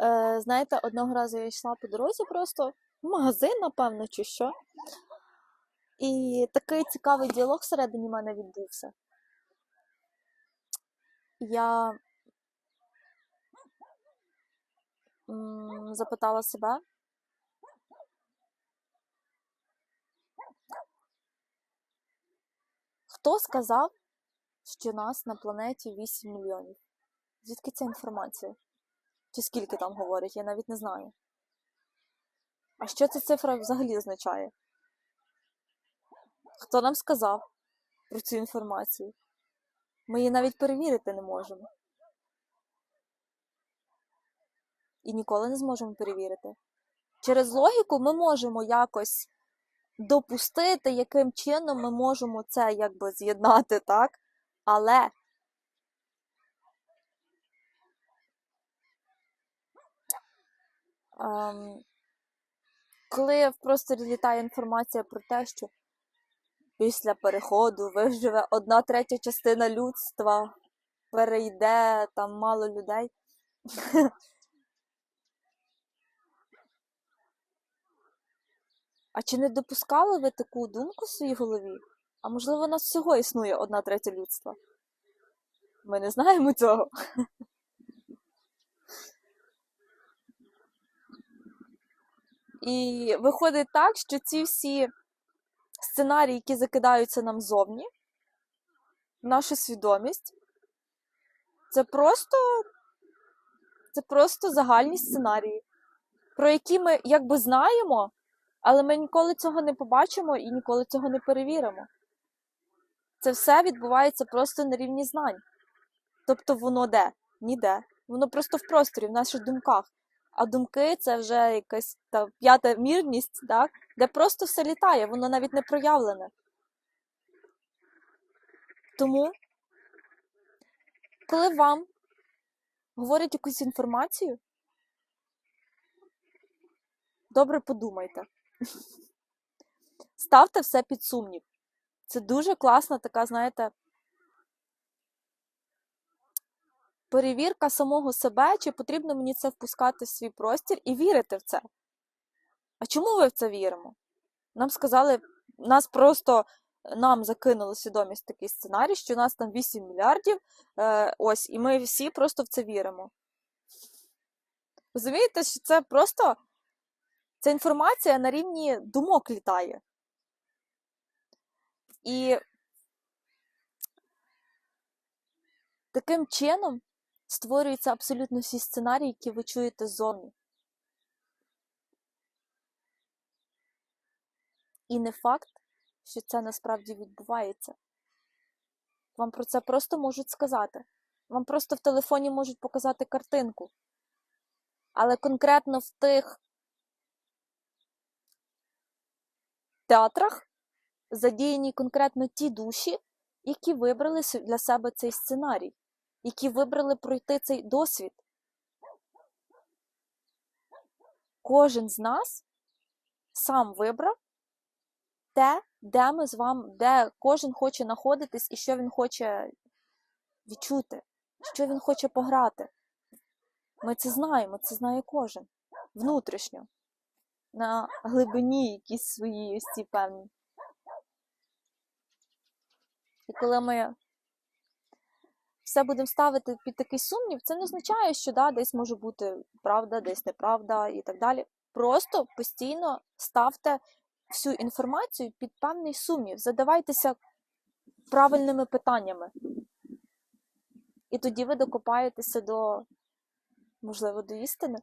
Е, знаєте, одного разу я йшла по дорозі просто в магазин, напевно, чи що. І такий цікавий діалог всередині мене відбувся. Я запитала себе, хто сказав, що нас на планеті 8 мільйонів? Звідки ця інформація? Чи скільки там говорять, я навіть не знаю. А що ця цифра взагалі означає? Хто нам сказав про цю інформацію? Ми її навіть перевірити не можемо. І ніколи не зможемо перевірити. Через логіку ми можемо якось допустити, яким чином ми можемо це якби з'єднати, так? Але коли в просторі літає інформація про те, що після переходу виживе одна третя частина людства, перейде там мало людей. А чи не допускали ви таку думку в своїй голові? А можливо, у нас всього існує одна третя людства? Ми не знаємо цього. І виходить так, що ці всі сценарії, які закидаються нам зовні, нашу свідомість, це просто, це просто загальні сценарії, про які ми якби знаємо, але ми ніколи цього не побачимо і ніколи цього не перевіримо. Це все відбувається просто на рівні знань. Тобто воно де? Ніде. Воно просто в просторі, в наших думках. А думки це вже якась та п'ята мірність, так? де просто все літає, воно навіть не проявлене. Тому, коли вам говорять якусь інформацію, добре подумайте. Ставте все під сумнів. Це дуже класна така, знаєте, перевірка самого себе, чи потрібно мені це впускати в свій простір і вірити в це. А чому ви в це віримо? Нам сказали, нас просто нам закинули свідомість такий сценарій, що у нас там 8 мільярдів, е, ось, і ми всі просто в це віримо. Розумієте, що це просто ця інформація на рівні думок літає. І таким чином створюються абсолютно всі сценарії, які ви чуєте ззовні. І не факт, що це насправді відбувається. Вам про це просто можуть сказати. Вам просто в телефоні можуть показати картинку. Але конкретно в тих театрах задіяні конкретно ті душі, які вибрали для себе цей сценарій, які вибрали пройти цей досвід. Кожен з нас сам вибрав те, де ми з вами, де кожен хоче знаходитись і що він хоче відчути, що він хоче пограти. Ми це знаємо, це знає кожен внутрішньо, на глибині якісь свої ось ці певні. І коли ми все будемо ставити під такий сумнів, це не означає, що да, десь може бути правда, десь неправда і так далі. Просто постійно ставте всю інформацію під певний сумнів, задавайтеся правильними питаннями. І тоді ви докопаєтеся до, можливо, до істини.